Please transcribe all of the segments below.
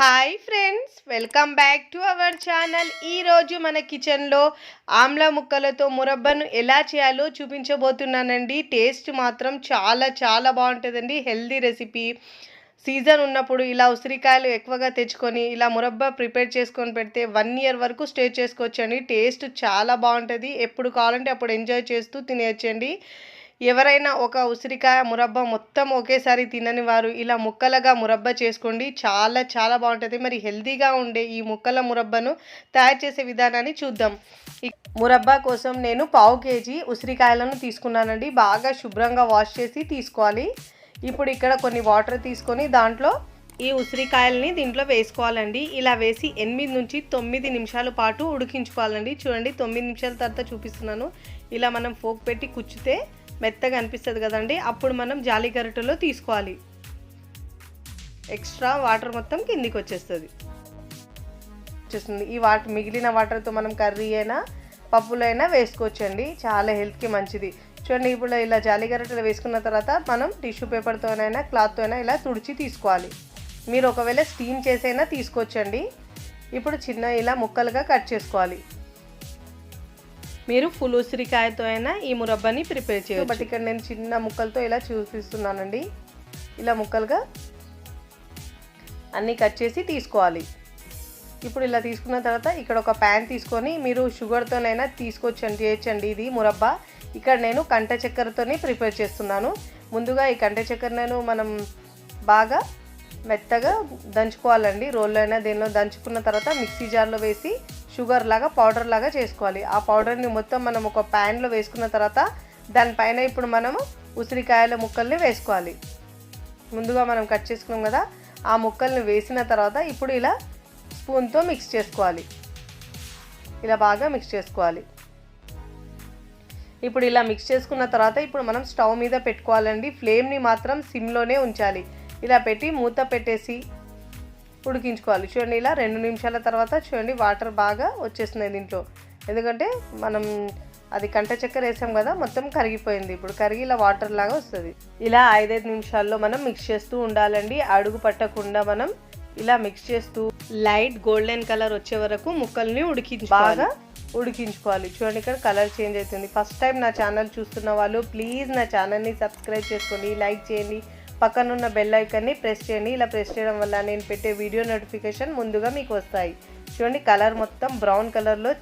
Hi friends welcome back to our channel ఈరోజు మన కిచెన్లో ఆమ్ల ముక్కలతో మురబ్బను ఎలా చేయాలో చూపించబోతున్నానండి. టేస్ట్ మాత్రం చాలా చాలా బాగుంటుందండి. హెల్దీ రెసిపీ సీజన్ ఉన్నప్పుడు ఇలా ఉసిరికాయలు ఎక్కువగా తెచ్చుకొని ఇలా మురబ్బా ప్రిపేర్ చేసుకొని పెడితే వన్ ఇయర్ వరకు స్టే చేసుకోవచ్చండి. టేస్ట్ చాలా బాగుంటుంది. ఎప్పుడు కావాలంటే అప్పుడు ఎంజాయ్ చేస్తూ తినేయచ్చండి. ఎవరైనా ఒక ఉసిరికాయ మురబ్బ మొత్తం ఒకేసారి తినని వారు ఇలా ముక్కలుగా మురబ్బా చేసుకోండి. చాలా చాలా బాగుంటుంది. మరి హెల్తీగా ఉండే ఈ ముక్కల మురబ్బను తయారు చేసే విధానాన్ని చూద్దాం. మురబ్బ మురబ్బా కోసం నేను పావు కేజీ ఉసిరికాయలను తీసుకున్నానండి. బాగా శుభ్రంగా వాష్ చేసి తీసుకోవాలి. ఇప్పుడు ఇక్కడ కొన్ని వాటర్ తీసుకొని దాంట్లో ఈ ఉసిరికాయలని దీంట్లో వేసుకోవాలండి. ఇలా వేసి ఎనిమిది నుంచి తొమ్మిది నిమిషాల పాటు ఉడికించుకోవాలండి. చూడండి తొమ్మిది నిమిషాల తర్వాత చూపిస్తున్నాను. ఇలా మనం ఫోక్ పెట్టి కుచ్చితే మెత్తగా అనిపిస్తుంది కదండి. అప్పుడు మనం జాలి గరిటెలో తీసుకోవాలి. ఎక్స్ట్రా వాటర్ మొత్తం కిందికి వచ్చేస్తుంది. వచ్చేస్తుంది. ఈ వాటర్ మిగిలిన వాటర్తో మనం కర్రీ అయినా పప్పులైనా వేసుకోవచ్చండి. చాలా హెల్త్కి మంచిది. చూడండి ఇప్పుడు ఇలా జాలి గరిటెలు వేసుకున్న తర్వాత మనం టిష్యూ పేపర్తోనైనా క్లాత్తో అయినా ఇలా తుడిచి తీసుకోవాలి. మీరు ఒకవేళ స్టీమ్ చేసైనా తీసుకోవచ్చండి. ఇప్పుడు చిన్న ఇలా ముక్కలుగా కట్ చేసుకోవాలి. మీరు ఫుల్ ఉసిరికాయతో అయినా ఈ మురబ్బాని ప్రిపేర్ చేయాలి బట్ ఇక్కడ నేను చిన్న ముక్కలతో ఇలా చూపిస్తున్నానండి. ఇలా ముక్కలుగా అన్నీ కట్ చేసి తీసుకోవాలి. ఇప్పుడు ఇలా తీసుకున్న తర్వాత ఇక్కడ ఒక ప్యాన్ తీసుకొని మీరు షుగర్తోనైనా తీసుకొచ్చండి చేయొచ్చండి ఇది మురబ్బా. ఇక్కడ నేను కంట చక్కెరతోనే ప్రిపేర్ చేస్తున్నాను. ముందుగా ఈ కంట చక్కెరను మనం బాగా మెత్తగా దంచుకోవాలండి. రోల్లో అయినా దేనిలో దంచుకున్న తర్వాత మిక్సీ జార్లో వేసి షుగర్ లాగా పౌడర్ లాగా చేసుకోవాలి. ఆ పౌడర్ని మొత్తం మనం ఒక ప్యాన్లో వేసుకున్న తర్వాత దానిపైన ఇప్పుడు మనము ఉసిరికాయల ముక్కల్ని వేసుకోవాలి. ముందుగా మనం కట్ చేసుకున్నాం కదా ఆ ముక్కల్ని వేసిన తర్వాత ఇప్పుడు ఇలా స్పూన్తో మిక్స్ చేసుకోవాలి. ఇలా బాగా మిక్స్ చేసుకోవాలి. ఇప్పుడు ఇలా మిక్స్ చేసుకున్న తర్వాత ఇప్పుడు మనం స్టవ్ మీద పెట్టుకోవాలండి. ఫ్లేమ్ని మాత్రం సిమ్లోనే ఉంచాలి. ఇలా పెట్టి మూత పెట్టేసి ఉడికించుకోవాలి. చూడండి ఇలా రెండు నిమిషాల తర్వాత చూడండి వాటర్ బాగా వచ్చేస్తున్నాయి దీంట్లో. ఎందుకంటే మనం అది కంట చక్కెర వేసాం కదా మొత్తం కరిగిపోయింది. ఇప్పుడు కరిగి ఇలా వాటర్ లాగా వస్తుంది. ఇలా ఐదైదు నిమిషాల్లో మనం మిక్స్ చేస్తూ ఉండాలండి. అడుగు పట్టకుండా మనం ఇలా మిక్స్ చేస్తూ లైట్ గోల్డెన్ కలర్ వచ్చే వరకు ముక్కల్ని ఉడికించు బాగా ఉడికించుకోవాలి. చూడండి ఇక్కడ కలర్ చేంజ్ అవుతుంది. ఫస్ట్ టైం నా ఛానల్ చూస్తున్న వాళ్ళు ప్లీజ్ నా ఛానల్ని సబ్స్క్రైబ్ చేసుకోండి లైక్ చేయండి. పక్కనున్న బెల్ ఐకన్ని ప్రెస్ చేయండి. ఇలా ప్రెస్ చేయడం వల్ల నేను పెట్టే వీడియో నోటిఫికేషన్ ముందుగా మీకు వస్తాయి. చూడండి కలర్ మొత్తం బ్రౌన్ కలర్లో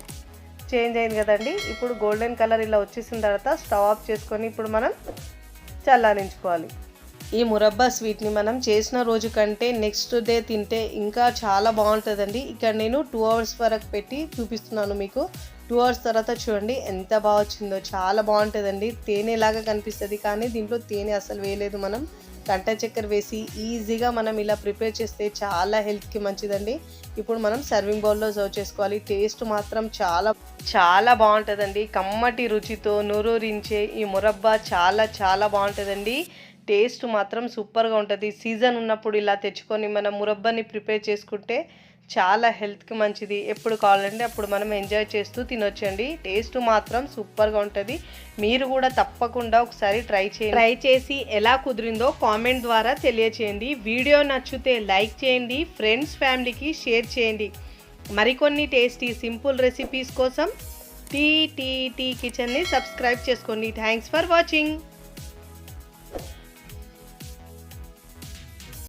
చేంజ్ అయింది కదండి. ఇప్పుడు గోల్డెన్ కలర్ ఇలా వచ్చేసిన తర్వాత స్టవ్ ఆఫ్ చేసుకొని ఇప్పుడు మనం చల్లారించుకోవాలి. ఈ మురబ్బా స్వీట్ని మనం చేసిన రోజు కంటే నెక్స్ట్ డే తింటే ఇంకా చాలా బాగుంటుందండి. ఇక్కడ నేను టూ అవర్స్ వరకు పెట్టి చూపిస్తున్నాను మీకు. టూ అవర్స్ తర్వాత చూడండి ఎంత బాగా వచ్చిందో. చాలా బాగుంటుందండి. తేనెలాగా కనిపిస్తుంది కానీ దీంట్లో తేనె అసలు వేయలేదు మనం. గంట చక్కెర వేసి ఈజీగా మనం ఇలా ప్రిపేర్ చేస్తే చాలా హెల్త్కి మంచిదండి. ఇప్పుడు మనం సర్వింగ్ బౌల్లో సర్వ్ చేసుకోవాలి. టేస్ట్ మాత్రం చాలా చాలా బాగుంటుందండి. కమ్మటి రుచితో నూరూరించే ఈ మురబ్బా చాలా చాలా బాగుంటుందండి. టేస్ట్ మాత్రం సూపర్గా ఉంటుంది. సీజన్ ఉన్నప్పుడు ఇలా తెచ్చుకొని మనం మురబ్బాని ప్రిపేర్ చేసుకుంటే చాలా హెల్త్కి మంచిది. ఎప్పుడు కావాలంటే అప్పుడు మనం ఎంజాయ్ చేస్తూ తినొచ్చండి. టేస్ట్ మాత్రం సూపర్గా ఉంటుంది. మీరు కూడా తప్పకుండా ఒకసారి ట్రై చేయండి. ట్రై చేసి ఎలా కుదిరిందో కామెంట్ ద్వారా తెలియచేయండి. వీడియో నచ్చితే లైక్ చేయండి. ఫ్రెండ్స్ ఫ్యామిలీకి షేర్ చేయండి. మరికొన్ని టేస్టీ సింపుల్ రెసిపీస్ కోసం టీ టీ టీ కిచెన్ని సబ్స్క్రైబ్ చేసుకోండి. Thanks for watching.